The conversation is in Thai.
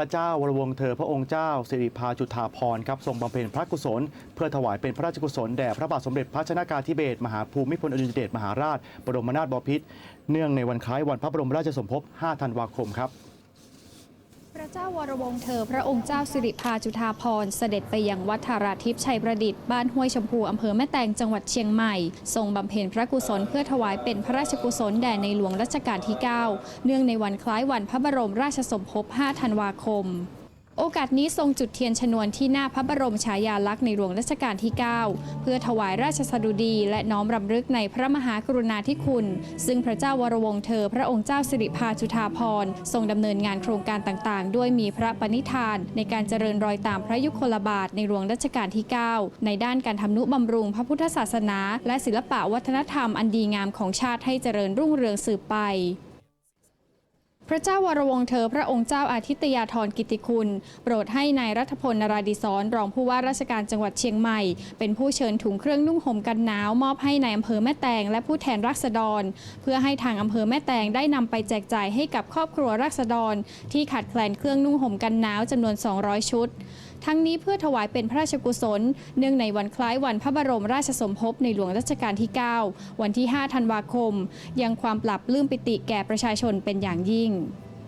ระเจ้าวรวงเธอพระองค์เจ้าสิริพาจุฑาภรณ์ครับทรงบำเพ็ญพระกุศล เพื่อถวายเป็นพระราชกุศลแด่พระบาทสมเด็จพระชนากาธิเบศรมหาภูมิพลอดุลยเดชมหาราช บรมนาถบพิตรเนื่องในวันคล้ายวันพระบรมราชสมภพ 5 ธันวาคมครับ พระเจ้าวรวงศ์เธอพระองค์เจ้าสิริพาจุฑาภรณ์เสด็จไปยังวัดธาราทิพย์ชัยประดิษฐ์บ้านห้วยชมพูอำเภอแม่แตงจังหวัดเชียงใหม่ ทรงบำเพ็ญพระกุศลเพื่อถวายเป็นพระราชกุศลแด่ในหลวงรัชกาลที่ 9 เนื่องในวันคล้ายวันพระบรมราชสมภพ 5 ธันวาคม โอกาสนี้ทรงจุดเทียนชนวนที่หน้าพระบรมฉายาลักษณ์ในหลวงรัชกาลที่ 9 เพื่อถวายราชสดุดี และน้อมรำลึกในพระมหากรุณาธิคุณ ซึ่งพระเจ้าวรวงเธอ พระองค์เจ้าสิริพาจุฑาภรณ์ทรงดำเนินงานโครงการต่างๆ ด้วยมีพระปณิธาน ในการเจริญรอยตามพระยุคลบาทในหลวงรัชกาลที่ 9 ในด้านการทำนุบำรุงพระพุทธศาสนา และศิลปะวัฒนธรรมอันดีงามของชาติให้เจริญรุ่งเรืองสืบไป พระเจ้าวรวงเธอพระองค์เจ้าอาทิตยาธรกิติคุณ โปรดให้นายรัฐพลนราดิศรรองผู้ว่าราชการจังหวัดเชียงใหม่ เป็นผู้เชิญถุงเครื่องนุ่งห่มกันหนาว มอบให้ในายอำเภอแม่แตงและผู้แทนราษฎร เพื่อให้ทางอำเภอแม่แตงได้นำไปแจกจ่ายให้กับครอบครัวราษฎร ที่ขาดแคลนเครื่องนุ่งห่มกันหนาวจำนวน 200 ชุด ทั้งนี้เพื่อถวายเป็นพระราชกุศล เนื่องในวันคล้ายวันพระบรมราชสมภพในหลวงรัชกาลที่ 9 วันที่ 5 ธันวาคม ยังความปรับลื้มปิติแก่ประชาชนเป็นอย่างยิ่ง